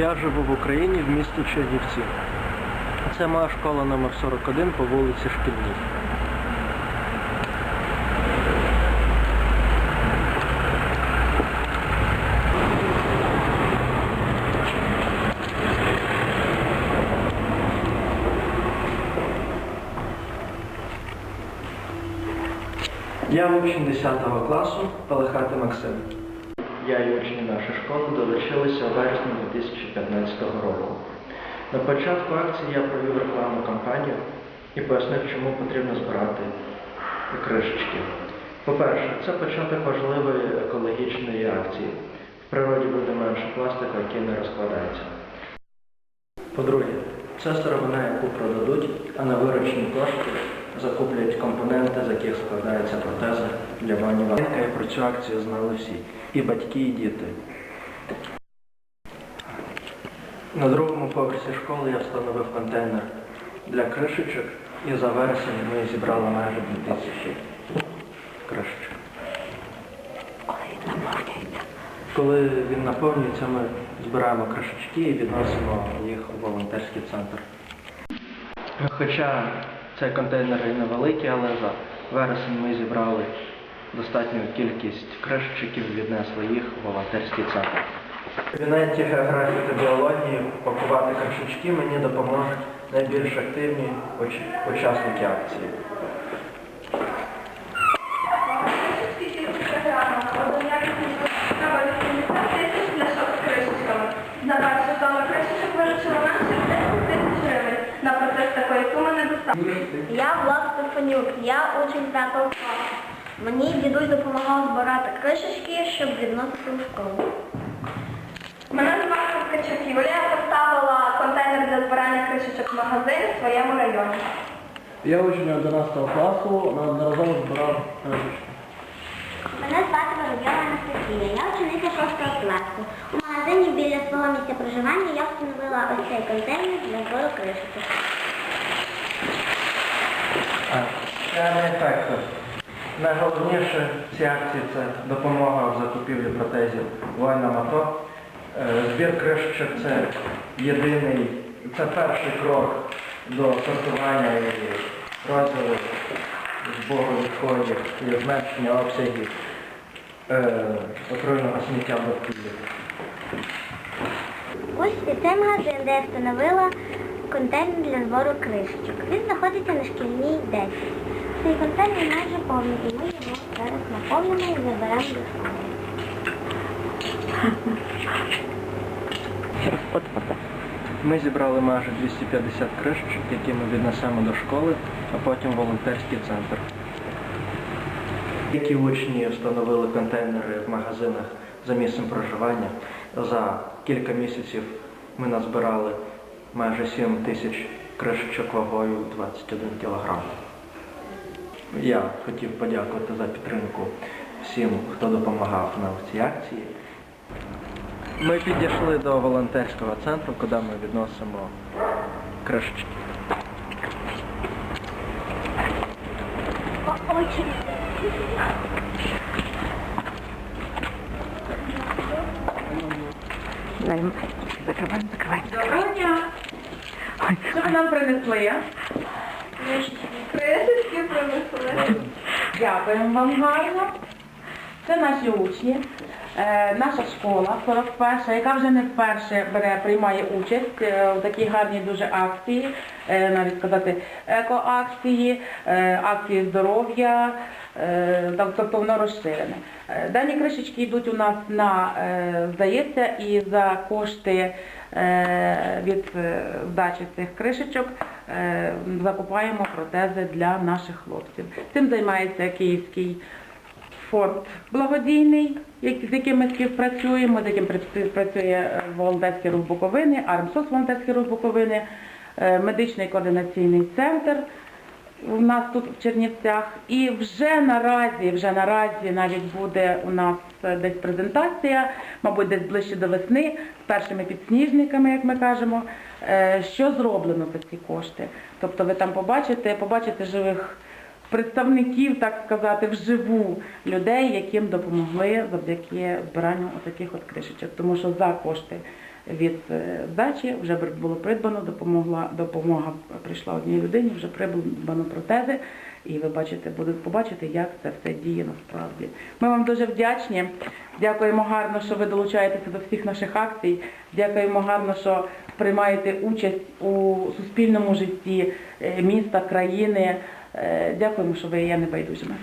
Я живу в Україні в місті Чернівці. Це моя школа номер 41 по вулиці Шкільній. Я учень 10 класу Пелехати Максим. Я і учні нашої школи долучилися у вересні 2015 року. На початку акції я провів рекламну кампанію і пояснив, чому потрібно збирати кришечки. По-перше, це початок важливої екологічної акції. В природі буде менше пластику, який не розкладається. По-друге, це сировина, яку продадуть, а на виручні кошти закуплять компоненти, з яких складаються протези для ванні. І про цю акцію знали всі. І батьки, і діти. На другому поверсі школи я встановив контейнер для кришечок і за вересень ми зібрали майже 2000 кришечок. Коли він наповнюється, ми збираємо кришечки і відносимо їх у волонтерський центр. Хоча цей контейнер і невеликий, але за вересень ми зібрали достатню кількість кришчиків, віднесли їх в волонтерський центр. В кабінеті географії та біології пакувати кришечки мені допоможуть найбільш активні уч- учасники акції. На першу тому кришечок вирішила наших 10 тисяч гривень. На процес такої суми недостатньо. Я Влад Стефанюк, я учень 5 класу. Мені дідусь допомагав збирати кришечки, щоб відносити в школу. Мене звати Ткачук Юлія, поставила контейнер для збирання кришечок в магазин в своєму районі. Я учень 11 класу, неодноразово збирав кришечки. Мене звати Воробйова Анастасія, я учениця 6 класу. У магазині біля свого місця проживання я встановила ось цей контейнер для збору кришечок. А, Це не ефектор. Найголовніше в цій акції це допомога в закупівлі протезів воїнам АТО. Е, Збір кришечок це єдиний, це перший крок до сортування і розділу збору відходів і зменшення обсягів е, отруйного сміття в довкіллі. Ось цей магазин, де я встановила контейнер для збору кришечок. Він знаходиться на шкільній 10. Цей контейнер майже повний, і ми його зараз наповнимо і заберемо до школи. Ми зібрали майже 250 кришечок, які ми віднесемо до школи, а потім в волонтерський центр. Які учні встановили контейнери в магазинах за місцем проживання. За кілька місяців ми назбирали майже 7 тисяч кришечок вагою 21 кг. Я хотів подякувати за підтримку всім, хто допомагав нам в цій акції. Ми підійшли до волонтерського центру, куди ми відносимо кришечки. Закриваємо, закриваємо. Доброго дня. Що ви нам принесли? Кришечки принесли. Дякуємо вам гарно. Це наші учні. Е, наша школа 41, яка вже не вперше бере, приймає участь е, в такій гарній дуже акції, навіть сказати, екоакції, е, акції здоров'я, е, тобто воно розширене. Е, Дані кришечки йдуть у нас на, е, здається, і за кошти е, від е, здачі цих кришечок е, закупаємо протези для наших хлопців. Цим займається Київський фонд благодійний, з яким ми співпрацюємо, з яким співпрацює е, волонтерський рух Буковини, Армсос волонтерський рух Буковини, е, медичний координаційний центр у нас тут в Чернівцях. І вже наразі, вже наразі навіть буде у нас е, десь презентація, мабуть, десь ближче до весни, з першими підсніжниками, як ми кажемо, е, що зроблено за ці кошти. Тобто ви там побачите, побачите живих представників, так сказати, вживу людей, яким допомогли завдяки збиранню таких от кришечок. Тому що за кошти від е, здачі, вже було придбано, допомогла, допомога прийшла одній людині, вже придбано протези. І ви бачите, будете побачити, як це все діє насправді. Ми вам дуже вдячні. Дякуємо гарно, що ви долучаєтеся до всіх наших акцій. Дякуємо гарно, що приймаєте участь у суспільному житті е, міста, країни. Е, Дякуємо, що ви є небайдужими.